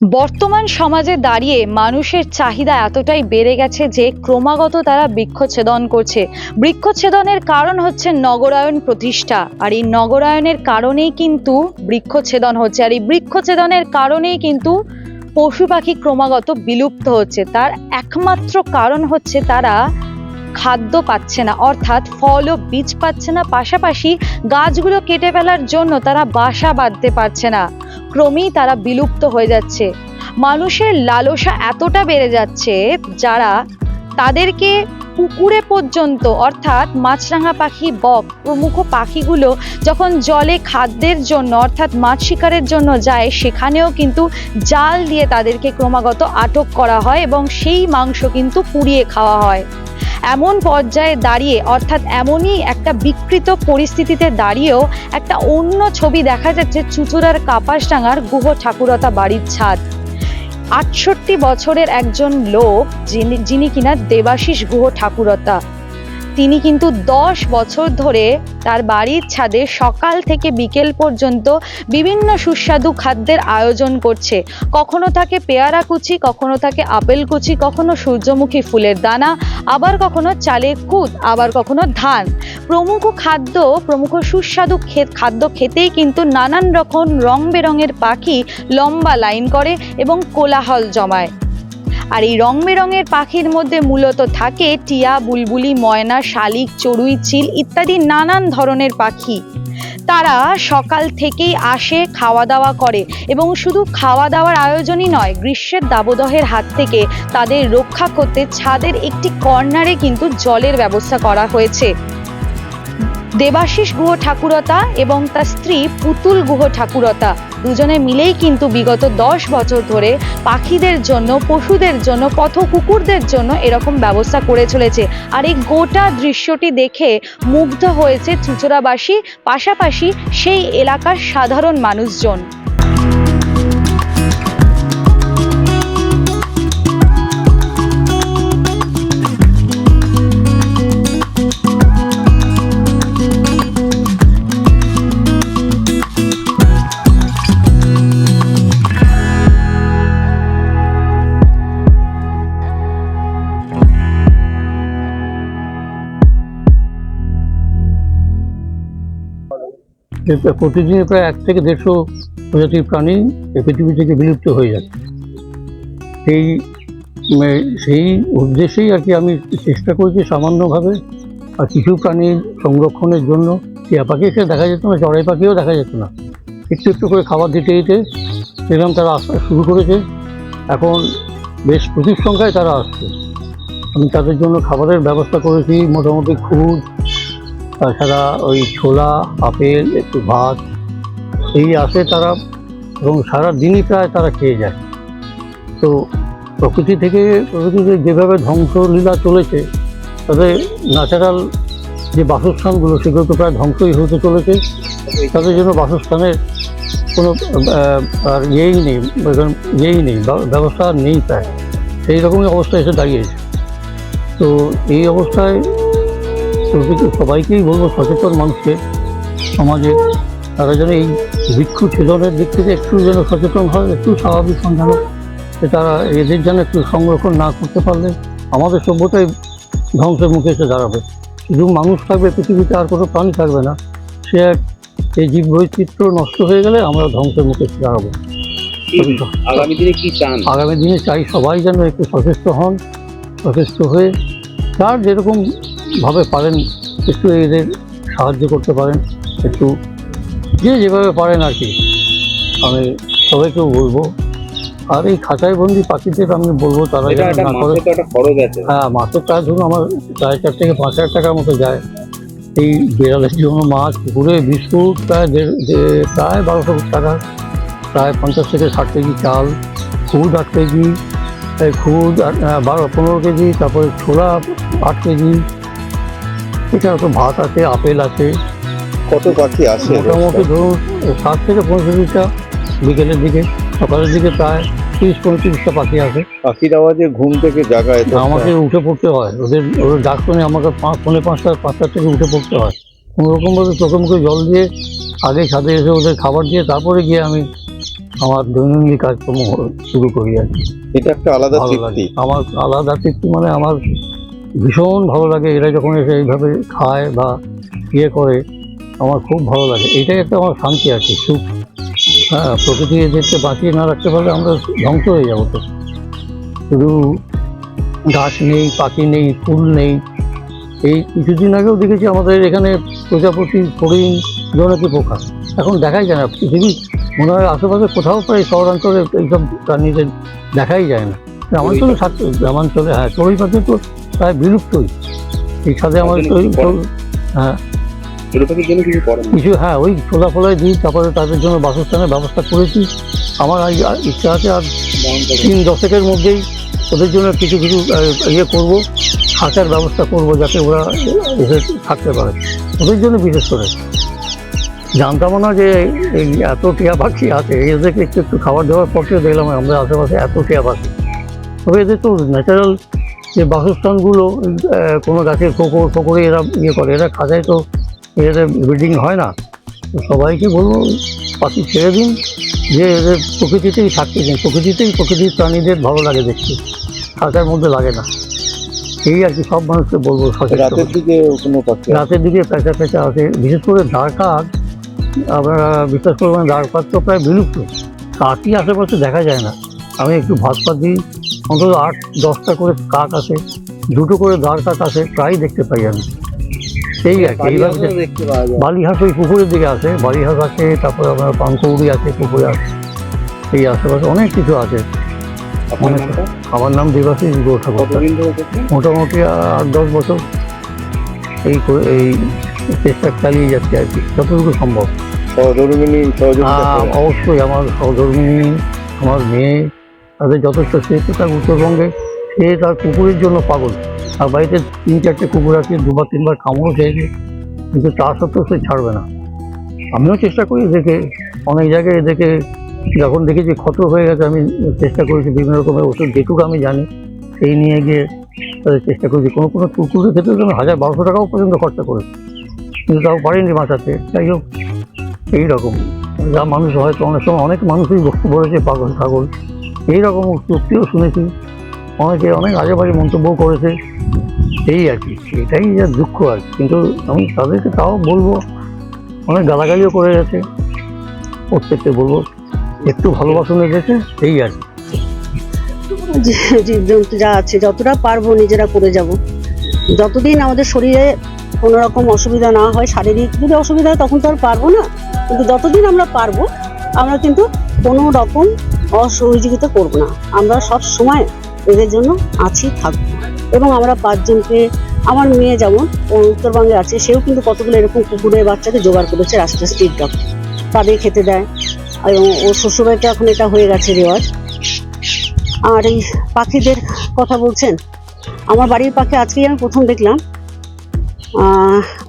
বর্তমান সমাজে দাঁড়িয়ে মানুষের চাহিদা এতটাই বেড়ে গেছে যে ক্রমাগত তারা বৃক্ষচ্ছেদন করছে। বৃক্ষচ্ছেদনের কারণ হচ্ছে নগরায়ন প্রতিষ্ঠা। আর এই নগরায়নের কারণেই কিন্তু বৃক্ষচ্ছেদন হচ্ছে। আর এই বৃক্ষচ্ছেদনের কারণেই কিন্তু পশু পাখি ক্রমাগত বিলুপ্ত হচ্ছে। তার একমাত্র কারণ হচ্ছে তারা খাদ্য পাচ্ছে না, অর্থাৎ ফল ও বীজ পাচ্ছে না। পাশাপাশি গাছগুলো কেটে ফেলার জন্য তারা বাসা বাঁধতে পারছে না। ক্রমেই তারা বিলুপ্ত হয়ে যাচ্ছে। মানুষের লালসা এতটা বেড়ে যাচ্ছে যারা তাদেরকে পুকুরে পর্যন্ত, অর্থাৎ মাছরাঙা পাখি বক প্রমুখ পাখিগুলো যখন জলে খাদ্যের জন্য, অর্থাৎ মাছ শিকারের জন্য যায়, সেখানেও কিন্তু জাল দিয়ে তাদেরকে ক্রমাগত আটক করা হয় এবং সেই মাংস কিন্তু পুড়িয়ে খাওয়া হয়। এমন পর্যায়ে দাঁড়িয়ে, অর্থাৎ এমনই একটা বিকৃত পরিস্থিতিতে দাঁড়িয়েও একটা অন্য ছবি দেখা যাচ্ছে চুচুড়ার কাপাসডাঙ্গার গুহ ঠাকুরতা বাড়ির ছাদ। আটষট্টি বছরের একজন লোক যিনি যিনি কিনা দেবাশিস গুহ ঠাকুরতা। তিনি কিন্তু দশ বছর ধরে তার বাড়ির ছাদে সকাল থেকে বিকেল পর্যন্ত বিভিন্ন সুস্বাদু খাদ্যের আয়োজন করছে। কখনো থাকে পেয়ারা কুচি, কখনো থাকে আপেল কুচি, কখনো সূর্যমুখী ফুলের দানা, আবার কখনো চালে কুদ আবার কখনো ধান। প্রমুখ খাদ্য, প্রমুখ সুস্বাদু খাদ্য খেতেই কিন্তু নানান রকম রং বেরঙের পাখি লম্বা লাইন করে এবং কোলাহল জমায়। আর এই রং বেরঙের পাখির মধ্যে মূলত থাকে টিয়া, বুলবুলি, ময়না, শালিক, চড়ুই, চিল ইত্যাদি নানান ধরনের পাখি। তারা সকাল থেকেই আসে খাওয়া দাওয়া করে এবং শুধু খাওয়া দাওয়ার আয়োজনই নয়, গ্রীষ্মের দাবদহের হাত থেকে তাদের রক্ষা করতে ছাদের একটি কর্নারে কিন্তু জলের ব্যবস্থা করা হয়েছে। দেবাশিস গুহ ঠাকুরতা এবং তার স্ত্রী পুতুল গুহ ঠাকুরতা। দুজনে মিলেই কিন্তু বিগত দশ বছর ধরে পাখিদের জন্য, পশুদের জন্য, পথ কুকুরদের জন্য এরকম ব্যবস্থা করে চলেছে। আর এই গোটা দৃশ্যটি দেখে মুগ্ধ হয়েছে চুচড়াবাসী, পাশাপাশি সেই এলাকার সাধারণ মানুষজন। প্রতিদিনই প্রায় এক থেকে দেড়শো প্রজাতির প্রাণী এই পৃথিবী থেকে বিলুপ্ত হয়ে যাচ্ছে। সেই সেই উদ্দেশ্যেই আর কি আমি চেষ্টা করেছি সামান্যভাবে আর কিছু প্রাণীর সংরক্ষণের জন্য টিয়া পাখি সে দেখা যেত না, চড়াই পাখিও দেখা যেত না। একটু একটু করে খাবার দিতে দিতে দেখলাম তারা আসতে শুরু করেছে। এখন বেশ প্রচুর সংখ্যায় তারা আসছে। আমি তাদের জন্য খাবারের ব্যবস্থা করেছি, মোটামুটি খুদ তাছাড়া ওই ছোলা, আপেল, একটু ভাত, এই আসে তারা এবং সারা দিনই প্রায় তারা খেয়ে যায়। তো প্রকৃতি থেকে প্রকৃতিতে যেভাবে ধ্বংসলীলা চলেছে তাদের ন্যাচারাল যে বাসস্থানগুলো সেগুলো তো প্রায় ধ্বংসই হতে চলেছে, তাদের জন্য বাসস্থানের কোনো আর ইয়েই নেই ইয়েই নেই ব্যবস্থা নেই প্রায়। সেই রকমই অবস্থা এসে দাঁড়িয়েছে। তো এই অবস্থায় প্রকৃতি সবাইকেই বলব সচেতন মানুষকে। সমাজে তারা যেন এই বৃক্ষ ছেদনের দিক থেকে একটু যেন সচেতন হয় একটু স্বাভাবিক সন্ধান তারা এদের যেন একটু সংরক্ষণ না করতে পারলে আমাদের সভ্যতাই ধ্বংসের মুখে এসে দাঁড়াবে। শুধু মানুষ থাকবে পৃথিবীতে আর কোনো প্রাণী থাকবে না। সে এক এই জীব বৈচিত্র্য নষ্ট হয়ে গেলে আমরা ধ্বংসের মুখে এসে দাঁড়াবো। আগামী দিনে কি চান? আগামী দিনে চাই সবাই যেন একটু সচেষ্ট হন সচেষ্ট হয়ে যার যেরকম ভাবে পারেন একটু এদের সাহায্য করতে পারেন একটু যে যেভাবে পারেন আর কি। আমি সবাইকেও বলব আর এই খাঁচায় বন্দি পাখিদের আমি বলব তারা যেন না করে। হ্যাঁ মাসে প্রায় ধরুন আমার সাড়ে চার থেকে পাঁচ হাজার টাকার মতো যায়। এই বিড়ালের জন্য মাছ পুকুরে বিস্কুট প্রায় দেড় প্রায় বারোশো টাকা প্রায় পঞ্চাশ থেকে ষাট কেজি চাল খুদ আট কেজি খুদ বারো পনেরো কেজি তারপরে ছোলা আট কেজি এছাড়া তো ভাত আছে আপেল আছে। কত পাখি আসে মোটামুটি ধরুন ষাট থেকে পঁয়ষট্টিটা বিকেলের দিকে সকালের দিকে প্রায় তিরিশ পঁয়ত্রিশটা পাখি আসে পাখির আওয়াজে ঘুম থেকে জাগায় তো। আমাকে উঠে পড়তে হয়। ওদের ওদের ডাক শুনে আমাকে পাঁচ পৌনে পাঁচটা পাঁচটার থেকে উঠে পড়তে হয়। কোনো রকমভাবে চোখে মুখে জল দিয়ে আগে ছাদে এসে ওদের খাবার দিয়ে তারপরে গিয়ে আমি আমার দৈনন্দিন কাজকর্ম শুরু করি আর কি। এটা একটা আলাদা তৃপ্তি। আমার আলাদা তৃপ্তি মানে আমার ভীষণ ভালো লাগে। এরা যখন এসে এইভাবে খায় বা ইয়ে করে, আমার খুব ভালো লাগে। এইটাই একটা আমার শান্তি কি সুখ। হ্যাঁ প্রকৃতি এদেরকে বাঁচিয়ে না রাখতে পারলে আমরা ধ্বংস হয়ে যাব তো। শুধু গাছ নেই, পাখি নেই, ফুল নেই। এই কিছুদিন আগেও দেখেছি আমাদের এখানে প্রজাপতি, হরিণ জনকি পোকা। এখন দেখাই যায় না। পৃথিবী মনে হয় আশেপাশে কোথাও প্রায় শহরাঞ্চলে এইসব প্রাণীদের দেখাই যায় না। গ্রামাঞ্চলে থাকতে গ্রামাঞ্চলে হ্যাঁ চড়ুই পাখি তো প্রায় বিলুপ্তই। এই সাথে আমাদের? হ্যাঁ। কিছু হ্যাঁ ওই খোলা ফোলায় দিই তারপরে তাদের জন্য বাসস্থানের ব্যবস্থা করেছি। আমার ইচ্ছা আছে আর তিন দশকের মধ্যেই ওদের জন্য কিছু কিছু ইয়ে করব থাকার ব্যবস্থা করব যাতে ওরা এসে থাকতে পারে। ওদের জন্য বিশেষ করে। জানতাম না যে এই এত টিয়া পাখি আছে। এদেরকে একটু একটু খাবার দেওয়ার পর থেকে দেখলাম আমরা আশেপাশে এত টিয়া পাখি। তবে এদের তো ন্যাচারাল যে বাসস্থানগুলো কোনো গাছের ফোকর ফোকরে এরা ইয়ে করে এরা খাঁচায় তো এদের ব্রিডিং হয় না। সবাইকে বলব পাখি ছেড়ে দিন যে এদের প্রকৃতিতেই থাকতে দিন প্রকৃতিতেই প্রকৃতির প্রাণীদের ভালো লাগে দেখতে খাঁচার মধ্যে লাগে না। এই আর কি সব মানুষকে বলব রাতের দিকে কোনো? রাতের দিকে পেঁচা পেঁচা আসে বিশেষ করে দাঁড় কাক আপনারা বিশ্বাস করবেন দাঁড় কাক তো প্রায় বিলুপ্ত। কাকই আশেপাশে দেখা যায় না। আমি একটু ভাত পাত দিই অন্তত আট দশটা করে কাক আসে দুটো করে দাঁড় কাক আসে প্রায় দেখতে পাই আমি। সেই আর কি এইভাবে বালিহাঁস ওই পুকুরের দিকে আছে বালিহাঁস আছে তারপরে আপনার পানকৌড়ি আছে পুকুরে আছে এই আশেপাশে অনেক কিছু আছে। আমার নাম দেবাশিস গো ঠাকুর কতদিন ধরে করছেন? মোটামুটি আট দশ বছর। এই করে এই চেষ্টা চালিয়ে যাচ্ছে আর কি যতটুকু সম্ভব। সহধর্মিনী করে। অবশ্যই আমার সহধর্মিনী আমার মেয়ে তাদের যথেষ্ট সে তো তার উত্তরবঙ্গে সে তার কুকুরের জন্য পাগল। আর বাড়িতে তিন চারটে কুকুর আছে, দুবার তিনবার কামড়ও খেয়েছে কিন্তু তা সত্ত্বেও সে ছাড়বে না। আমিও চেষ্টা করি এদেরকে, অনেক জায়গায় এদেরকে যখন দেখেছি ক্ষত হয়ে গেছে, আমি চেষ্টা করেছি বিভিন্ন রকমের ওষুধ যেটুকু আমি জানি, সেই নিয়ে গিয়ে তাদের চেষ্টা করেছি কোনো কোনো কুকুরের ক্ষেত্রে আমি হাজার বারোশো টাকাও পর্যন্ত খরচা করেছি কিন্তু তাও পারেনি বাঁচাতে, যাই হোক, এইরকম। যা মানুষ হয়তো অনেক সময়, অনেক মানুষই বস্তু বলেছে পাগল, ছাগল। এইরকম চুক্তিও শুনেছি। অনেকে অনেক আজে বাজে মন্তব্য করেছে। এই আর কি, এটাই যা দুঃখ আর কি। কিন্তু আমি তাদেরকে তাও বলব, অনেক গালাগালিও করে গেছে। প্রত্যেককে বলব, একটু ভালোবাসুন এদেরকে এই আর কি। জীবজন্তু যা আছে, যতটা পারব নিজেরা করে যাব। যতদিন আমাদের শরীরে কোনো রকম অসুবিধা না হয়, শারীরিক যদি অসুবিধা হয়, তখন তো আর পারব না। কিন্তু যতদিন আমরা পারব, আমরা কিন্তু কোনো রকম অসহযোগিতা করব না। আমরা সব সময় এদের জন্য আছি, থাকব। এবং আমরা পাঁচজনকে, আমার মেয়ে যেমন উত্তরবঙ্গে আছে, সেও কিন্তু কতগুলো এরকম কুকুরের বাচ্চাকে জোগাড় করেছে রাস্তা স্ট্রিট ডগ তাদের খেতে দেয়। এবং ও শ্বশুরবাড়িতে এখন এটা হয়ে গেছে রেওয়াজ। আর এই পাখিদের কথা বলছেন, আমার বাড়ির পাখি আজকেই আমি প্রথম দেখলাম।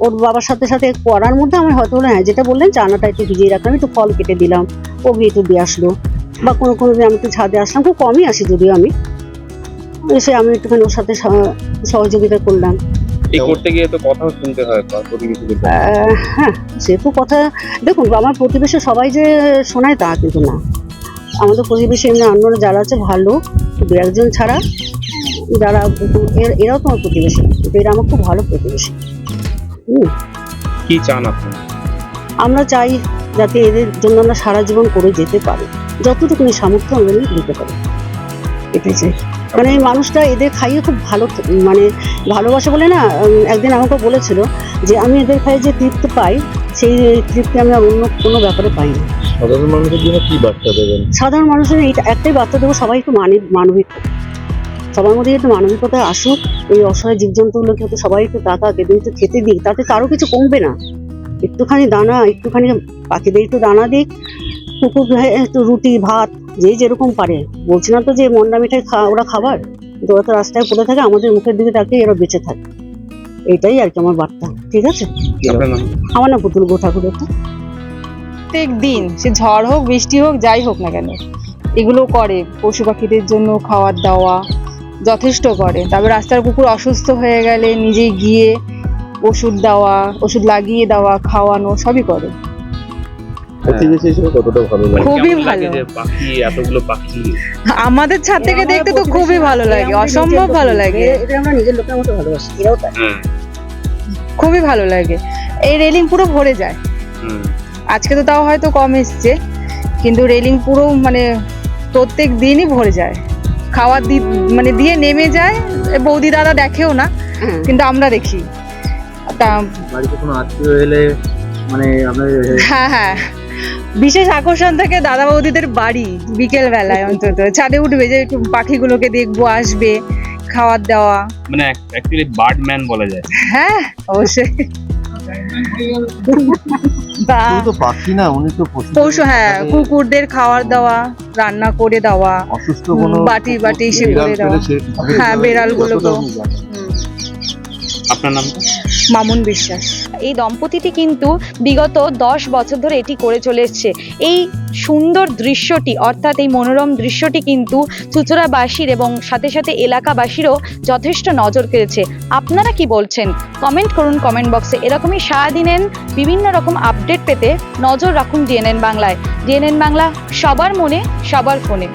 ওর বাবার সাথে সাথে পড়ার মধ্যে আমার হয়তো হ্যাঁ যেটা বললেন, চানাটা একটু ভিজিয়ে রাখলাম, একটু ফল কেটে দিলাম ও একটু দিয়ে আসলো। বা কোনো কোনো দিন আমি একটু ছাদে আসলাম খুব কমই আসি যদিও আমি। এসে আমি একটুখানি ওর সাথে সহ- সহযোগিতা করলাম। করতে গিয়ে তো কথাও শুনতে হয় প্রতিবেশীদের হ্যাঁ সেহেতু কথা দেখুন আমার প্রতিবেশী সবাই যে শোনায় তা কিন্তু না। আমাদের প্রতিবেশী এমনি অন্যরা যারা আছে ভালো দু একজন ছাড়া। যারা এরাও তো আমার প্রতিবেশী কিন্তু এরা আমার খুব ভালো প্রতিবেশী। কি চান আপনি? আমরা চাই যাতে এদের জন্য আমরা সারা জীবন করে যেতে পারি। যতটুকুনি সামর্থ্য আমরা দিতে পারি। এটাই চাই। মানে মানুষটা এদের খাইয়ে খুব ভালো মানে ভালোবাসে বলে না একদিন আমাকে বলেছিল যে আমি এদের খাইয়ে যে তৃপ্তি পাই সেই তৃপ্তি আমি অন্য কোনো ব্যাপারে পাই না। সাধারণ মানুষের জন্য কি বার্তা দেবেন? সাধারণ মানুষের এইটা একটাই বার্তা দেবো সবাই একটু মানবিক মানবিক সবার মধ্যে একটু মানবিকতা আসুক এই অসহায় জীবজন্তুগুলোকে একটু সবাই একটু তাকাক এদের একটু খেতে দিই তাতে কারও কিছু কমবে না। একটুখানি দানা একটুখানি পাখিদের একটু দানা দিক। কুকুর একটু রুটি ভাত যে যেরকম পারে। বলছি না তো যে মন্ডা মিঠাই খা ওরা খাবার কিন্তু ওরা তো রাস্তায় পড়ে থাকে আমাদের মুখের দিকে তাকিয়ে এরা বেঁচে থাকে। এটাই আর কি আমার বার্তা ঠিক আছে? আমার না পুতুল গো ঠাকুর প্রত্যেক দিন সে ঝড় হোক বৃষ্টি হোক যাই হোক না কেন এগুলো করে। পশু পাখিদের জন্য খাওয়ার দাওয়া যথেষ্ট করে। তারপর রাস্তার কুকুর অসুস্থ হয়ে গেলে নিজেই গিয়ে ওষুধ দেওয়া ওষুধ লাগিয়ে দেওয়া খাওয়ানো সবই করে। প্রতিবেশী হিসেবে কতটা ভালো লাগে। খুবই ভালো। যে পাখি এতগুলো পাখি? আমাদের ছাদ থেকে দেখতে তো খুবই ভালো লাগে অসম্ভব ভালো লাগে। এটা আমরা নিজের লোকের মতো ভালোবাসি এরাও তাই। হ্যাঁ খুবই ভালো লাগে। এই রেলিং পুরো ভরে যায়। আজকে তো তাও হয়তো কম এসছে কিন্তু রেলিং পুরো মানে প্রত্যেক দিনই ভরে যায়। খাওয়ার দি মানে দিয়ে নেমে যায় বৌদি দাদা দেখেও না হ্যাঁ। কিন্তু আমরা দেখি। বাড়িতে কোনো আত্মীয় এলে মানে আপনার হ্যাঁ হ্যাঁ। বিশেষ আকর্ষণ থাকে দাদা বৌদিদের বাড়ি বিকেল বেলায় অন্তত। ছাদে উঠবে যে একটু পাখিগুলোকে দেখব আসবে খাবার দেওয়া। মানে অ্যাকচুয়ালি বার্ড ম্যান বলা যায়। হ্যাঁ অবশ্যই। বা তো পাখি না উনি তো পশু। পশু হ্যাঁ কুকুরদের খাওয়ার দেওয়া রান্না করে দেওয়া অসুস্থ কোনো বাটি বাটি বিড়াল করে দেওয়া। হ্যাঁ, উনি জানেন। আপনার নামটা মামুন বিশ্বাস। এই দম্পতিটি কিন্তু বিগত দশ বছর ধরে এটি করে চলে এসছে এই সুন্দর দৃশ্যটি, অর্থাৎ এই মনোরম দৃশ্যটি কিন্তু চুচুড়াবাসীর এবং সাথে সাথে এলাকাবাসীরও যথেষ্ট নজর কেড়েছে। আপনারা কি বলছেন? কমেন্ট করুন কমেন্ট বক্সে। এরকমই সারাদিনের বিভিন্ন রকম আপডেট পেতে নজর রাখুন ডিএনএন বাংলায়। ডিএনএন বাংলা, সবার মনে, সবার ফোনে।